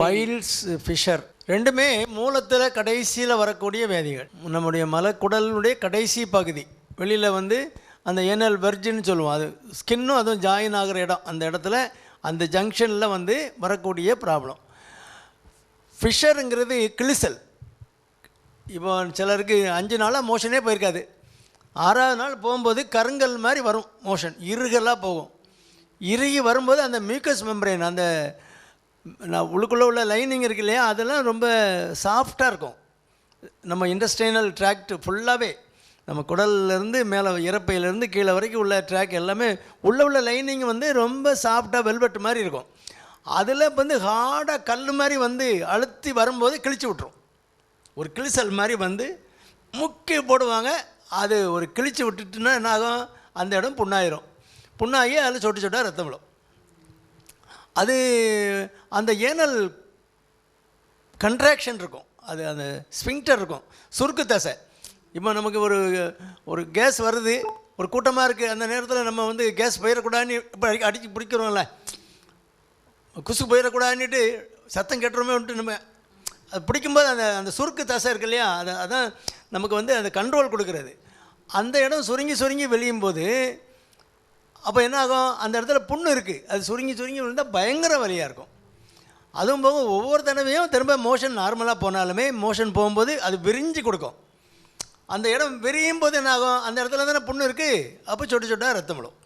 Files Fisher ரெண்டுமே மூலத்தில் கடைசியில் வரக்கூடிய வியாதிகள். நம்முடைய மலக்குடலுடைய கடைசி பகுதி. வெளியில் வந்து அந்த ஏனல் வெர்ஜின்னு சொல்லுவோம். அது ஸ்கின்னும் அதுவும் ஜாயின் ஆகிற இடம். அந்த இடத்துல அந்த ஜங்ஷனில் வந்து வரக்கூடிய ப்ராப்ளம் ஃபிஷருங்கிறது கிளிசல் இப்போ சிலருக்கு அஞ்சு நாளாக மோஷனே போயிருக்காது. ஆறாவது நாள் போகும்போது கருங்கல் மாதிரி வரும் மோஷன் இருகலாக போகும். இறுகி வரும்போது அந்த மியூக்கஸ் மெம்பரேன் அந்த நான் உள்ளுக்குள்ளே உள்ள லைனிங் இருக்கு இல்லையா அதெல்லாம் ரொம்ப சாஃப்டாக இருக்கும். நம்ம இண்டஸ்ட்ரீனல் ட்ராக்ட் ஃபுல்லாகவே நம்ம குடல்லேருந்து மேலே இறப்பையிலேருந்து கீழே வரைக்கும் உள்ள ட்ராக் எல்லாமே உள்ளே உள்ள லைனிங் வந்து ரொம்ப சாஃப்டாக வெல்வெட் மாதிரி இருக்கும். அதில் வந்து ஹார்டாக கல் மாதிரி வந்து அழுத்தி வரும்போது கிழிச்சு விட்ரும் ஒரு கிழிசல் மாதிரி வந்து முக்கி போடுவாங்க அது ஒரு கிழிச்சு விட்டுட்டுன்னா என்ன ஆகும்? அந்த இடம் புண்ணாயிரும். புண்ணாகி அதில் சொட்டு சொட்டாக ரத்தம் விடும் அது அந்த ஏனல் கன்ட்ராக்ஷன் இருக்கும். அது அந்த ஸ்பிங்டர் இருக்கும். சுருக்கு தசை. இப்போ நமக்கு ஒரு ஒரு கேஸ் வருது ஒரு கூட்டமாக இருக்குது அந்த நேரத்தில் நம்ம வந்து கேஸ் போயிடக்கூடாதுன்னு இப்போ அடி அடித்து பிடிக்கிறோம்ல. குசு போயிடக்கூடாதுன்னுட்டு சத்தம் கேட்டுறோமே நம்ம. அது பிடிக்கும்போது அந்த அந்த சுருக்கு தசை இருக்கு இல்லையா? அதை அதான் நமக்கு வந்து அந்த கண்ட்ரோல் கொடுக்குறது. அந்த இடம் சுருங்கி சுருங்கி வெளியும் போது அப்போ என்ன ஆகும் அந்த இடத்துல புண்ணு இருக்குது அது சுருங்கி சுருங்கி விழுந்தால் பயங்கர வலியாக இருக்கும். அதுவும் போக ஒவ்வொரு தடவையும் திரும்ப மோஷன் நார்மலாக போனாலுமே மோஷன் போகும்போது அது விரிஞ்சு கொடுக்கும். அந்த இடம் விரியும் போது என்ன ஆகும் அந்த இடத்துல தானே புண்ணு இருக்குது அப்போ சொட்டு சொட்டாக ரத்தம் விடும்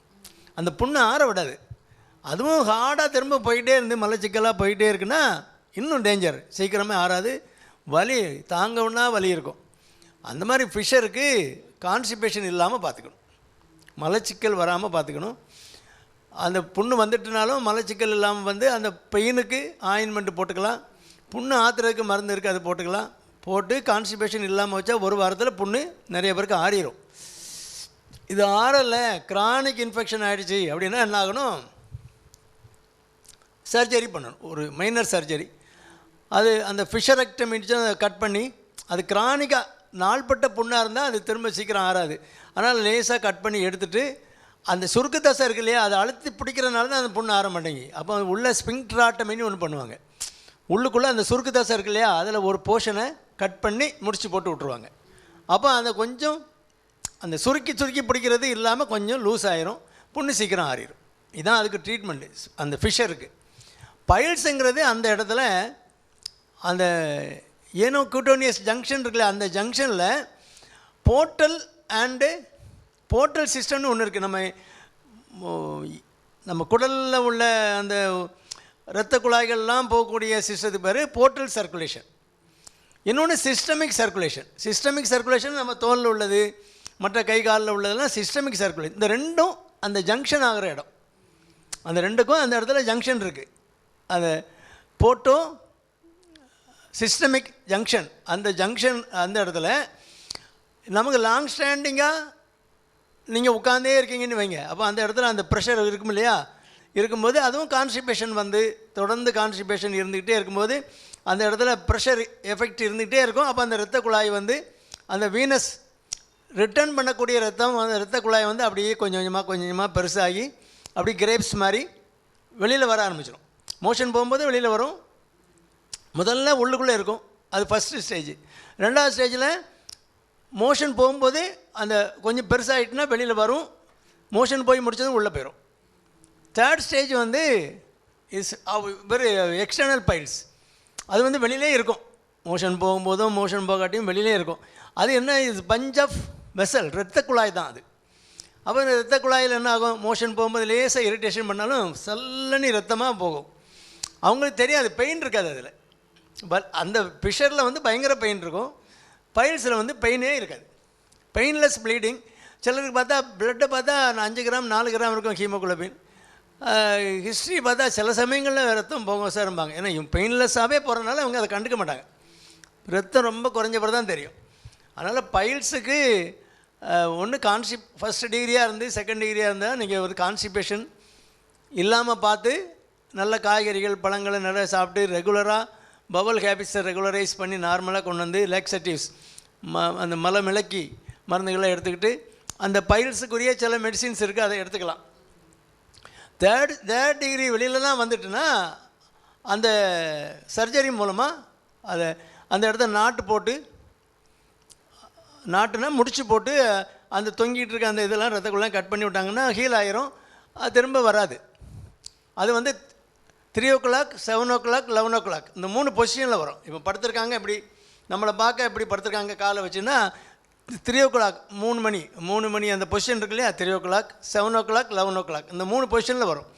அந்த புண்ணை ஆற விடாது. அதுவும் ஹார்டாக திரும்ப போயிட்டே இருந்து மலைச்சிக்கலாக போயிட்டே இருக்குன்னா இன்னும் டேஞ்சர் சீக்கிரமே ஆறாது. வலி தாங்கவுன்னா வலி இருக்கும். அந்த மாதிரி ஃபிஷருக்கு கான்ஸ்டிபேஷன் இல்லாமல் பார்த்துக்கணும் மலச்சிக்கல் வராமல் பார்த்துக்கணும் அந்த புண்ணு வந்துட்டுனாலும் மலச்சிக்கல் இல்லாமல் வந்து அந்த பெயினுக்கு ஆயின்மெண்ட் போட்டுக்கலாம். புண்ணு ஆத்துறதுக்கு மருந்து இருக்குது அது போட்டுக்கலாம். போட்டு கான்ஸ்டிபேஷன் இல்லாமல் வச்சா ஒரு வாரத்தில் புண்ணு நிறைய பேருக்கு ஆறிடும் இது ஆறலை கிரானிக் இன்ஃபெக்ஷன் ஆகிடுச்சி அப்படின்னா என்ன ஆகணும்? சர்ஜரி பண்ணணும். ஒரு மைனர் சர்ஜரி அது அந்த ஃபிஷரெக்டமிச்சு கட் பண்ணி அது கிரானிக்காக நாள்பட்ட புண்ணாக இருந்தால் அது திரும்ப சீக்கிரம் ஆறாது. அதனால் லேசாக கட் பண்ணி எடுத்துட்டு அந்த சுருக்கு தசை இருக்கு இல்லையா அதை அழுத்தி பிடிக்கிறனால தான் அந்த புண்ணு ஆற மாட்டேங்கி அப்போ உள்ள ஸ்பிங்ட்ராட்டமின்னு ஒன்று பண்ணுவாங்க. உள்ளுக்குள்ளே அந்த சுருக்கு தசை இருக்கு இல்லையா அதில் ஒரு போர்ஷனை கட் பண்ணி முடிச்சு போட்டு விட்ருவாங்க அப்போ அந்த கொஞ்சம் அந்த சுருக்கி சுருக்கி பிடிக்கிறது இல்லாமல் கொஞ்சம் லூஸ் ஆயிரும் புண்ணு சீக்கிரம் ஆறிடும் இதுதான் அதுக்கு ட்ரீட்மெண்ட்டு அந்த ஃபிஷருக்கு பயில்ஸுங்கிறது அந்த இடத்துல அந்த ஏனோ கூட்டோனியஸ் ஜங்ஷன் இருக்குல்ல அந்த ஜங்ஷனில் போர்ட்டல் அண்டு போர்ட்டல் சிஸ்டம்னு ஒன்று இருக்குது நம்ம நம்ம குடலில் உள்ள அந்த இரத்த குழாய்கள்லாம் போகக்கூடிய சிஸ்டத்துக்கு பேர் போர்ட்டல் சர்க்குலேஷன் இன்னொன்று சிஸ்டமிக் சர்க்குலேஷன் சிஸ்டமிக் சர்க்குலேஷன் நம்ம தோலில் உள்ளது மற்ற கை காலில் உள்ளதெல்லாம் சிஸ்டமிக் சர்க்குலேஷன் இந்த ரெண்டும் அந்த ஜங்ஷன் ஆகிற இடம். அந்த ரெண்டுக்கும் அந்த இடத்துல ஜங்ஷன் இருக்குது அந்த போட்டோ சிஸ்டமிக் ஜங்ஷன் அந்த ஜங்ஷன் அந்த இடத்துல நமக்கு லாங் ஸ்டாண்டிங்காக நீங்கள் உட்காந்தே இருக்கீங்கன்னு வைங்க. அப்போ அந்த இடத்துல அந்த ப்ரெஷர் இருக்கும் இல்லையா? இருக்கும்போது அதுவும் கான்ஸ்டிபேஷன் வந்து தொடர்ந்து கான்ஸ்டிபேஷன் இருந்துக்கிட்டே இருக்கும்போது அந்த இடத்துல ப்ரெஷர் எஃபெக்ட் இருந்துக்கிட்டே இருக்கும். அப்போ அந்த இரத்த குழாய் வந்து அந்த வீனஸ் ரிட்டர்ன் பண்ணக்கூடிய ரத்தம் அந்த இரத்த குழாய் வந்து அப்படியே கொஞ்சம் கொஞ்சமாக கொஞ்சம் கொஞ்சமாக பெருசாகி அப்படியே கிரேப்ஸ் மாதிரி வெளியில் வர ஆரம்பிச்சிடும் மோஷன் போகும்போது வெளியில் வரும். முதல்ல உள்ளுக்குள்ளே இருக்கும். அது ஃபஸ்ட்டு ஸ்டேஜ் ரெண்டாவது ஸ்டேஜில் மோஷன் போகும்போது அந்த கொஞ்சம் பெருசாகிட்டுனா வெளியில் வரும். மோஷன் போய் முடிச்சதும் உள்ளே போயிடும் தேர்ட் ஸ்டேஜ் வந்து இஸ் வெரி எக்ஸ்டர்னல் பைல்ஸ் அது வந்து வெளியிலே இருக்கும். மோஷன் போகும்போதும் மோஷன் போகாட்டியும் வெளியிலே இருக்கும். அது என்ன இது பஞ்ச் ஆஃப் வெசல் இரத்த குழாய் தான் அது. அப்போ இந்த இரத்த குழாயில் என்ன ஆகும்? மோஷன் போகும்போது லேசாக இரிட்டேஷன் பண்ணாலும் சல்லனி ரத்தமாக போகும். அவங்களுக்கு தெரியாது பெயின் இருக்காது அதில். பட் அந்த பிஷரில் வந்து பயங்கர பெயின் இருக்கும். பைல்ஸில் வந்து பெயினே இருக்காது. பெயின்லெஸ் ப்ளீடிங் சிலருக்கு பார்த்தா பிளட்டை பார்த்தா அஞ்சு கிராம் நாலு கிராம் இருக்கும் ஹீமோகுளோபின் ஹிஸ்ட்ரி பார்த்தா சில சமயங்களில் ரத்தம் போகும் இருப்பாங்க ஏன்னா பெயின்லெஸ்ஸாகவே போகிறனால அவங்க அதை கண்டுக்க மாட்டாங்க. ரத்தம் ரொம்ப குறைஞ்ச பிறகு தான் தெரியும். அதனால் பைல்ஸுக்கு ஒன்று கான்சிப் ஃபஸ்ட் டிகிரியாக இருந்து செகண்ட் டிகிரியாக இருந்தால் நீங்கள் ஒரு கான்ஸ்டிபேஷன் இல்லாமல் பார்த்து நல்ல காய்கறிகள் பழங்களை நிறைய சாப்பிட்டு ரெகுலராக பவல் ஹேபிட்ஸை ரெகுலரைஸ் பண்ணி நார்மலாக கொண்டு வந்து லேக்ஸட்டிவ்ஸ் ம அந்த மலை மிளக்கி மருந்துகளை எடுத்துக்கிட்டு அந்த பைல்ஸுக்குரிய சில மெடிசின்ஸ் இருக்குது அதை எடுத்துக்கலாம். தேர்ட் தேர்ட் டிகிரி வெளியிலலாம் வந்துட்டுன்னா அந்த சர்ஜரி மூலமாக அதை அந்த இடத்த நாட்டு போட்டு நாட்டுனா முடிச்சு போட்டு அந்த தொங்கிட்டு இருக்க அந்த இதெல்லாம் ரத்தக்குள்ளே கட் பண்ணி விட்டாங்கன்னா ஹீல் ஆயிரும். அது திரும்ப வராது. அது வந்து three o'clock seven o'clock eleven o'clock இந்த மூணு பொசிஷனில் வரும். இப்போ படுத்திருக்காங்க இப்படி நம்மளை பார்க்க எப்படி படுத்திருக்காங்க காலை வச்சுன்னா த்ரீ ஓ கிளாக் மூணு மணி. மூணு மணி அந்த பொசிஷன் இருக்கு இல்லையா? Three o'clock seven o'clock eleven o'clock இந்த மூணு பொசிஷனில் வரும்.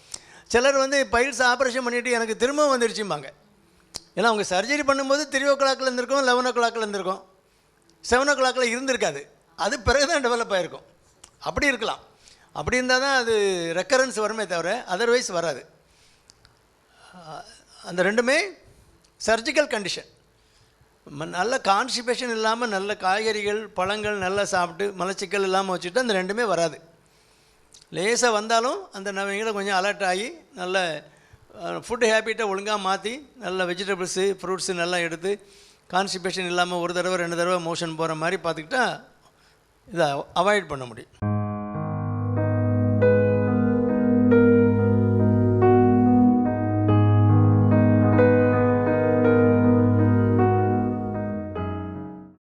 சிலர் வந்து பைல்ஸ் ஆப்ரேஷன் பண்ணிவிட்டு எனக்கு திரும்ப வந்துருச்சும்பாங்க. ஏன்னா அவங்க சர்ஜரி பண்ணும்போது த்ரீ ஓ கிளாக்கில் இருந்திருக்கும் லெவன் ஓ கிளாக்கில் இருந்திருக்கும். செவன் ஓ கிளாக்ல இருந்திருக்காது. அது பிறகு தான் டெவலப் ஆகிருக்கும் அப்படி இருக்கலாம். அப்படி இருந்தால் தான் அது ரெக்கரன்ஸ் வருமே தவிர அதர்வைஸ் வராது. அந்த ரெண்டுமே சர்ஜிக்கல் கண்டிஷன் நல்ல கான்ஸ்டிபேஷன் இல்லாமல் நல்ல காய்கறிகள் பழங்கள் நல்லா சாப்பிட்டு மலச்சிக்கல் இல்லாமல் வச்சுட்டு அந்த ரெண்டுமே வராது. லேசாக வந்தாலும் அந்த நவங்களை கொஞ்சம் அலர்ட் ஆகி நல்ல ஃபுட் ஹேபிட்டை ஒழுங்காக மாற்றி நல்ல வெஜிடபிள்ஸு ஃப்ரூட்ஸு நல்லா எடுத்து கான்ஸ்டிபேஷன் இல்லாமல் ஒரு தடவை ரெண்டு தடவை மோஷன் போகிற மாதிரி பார்த்துக்கிட்டா இதை அவாய்ட் பண்ண முடியும்.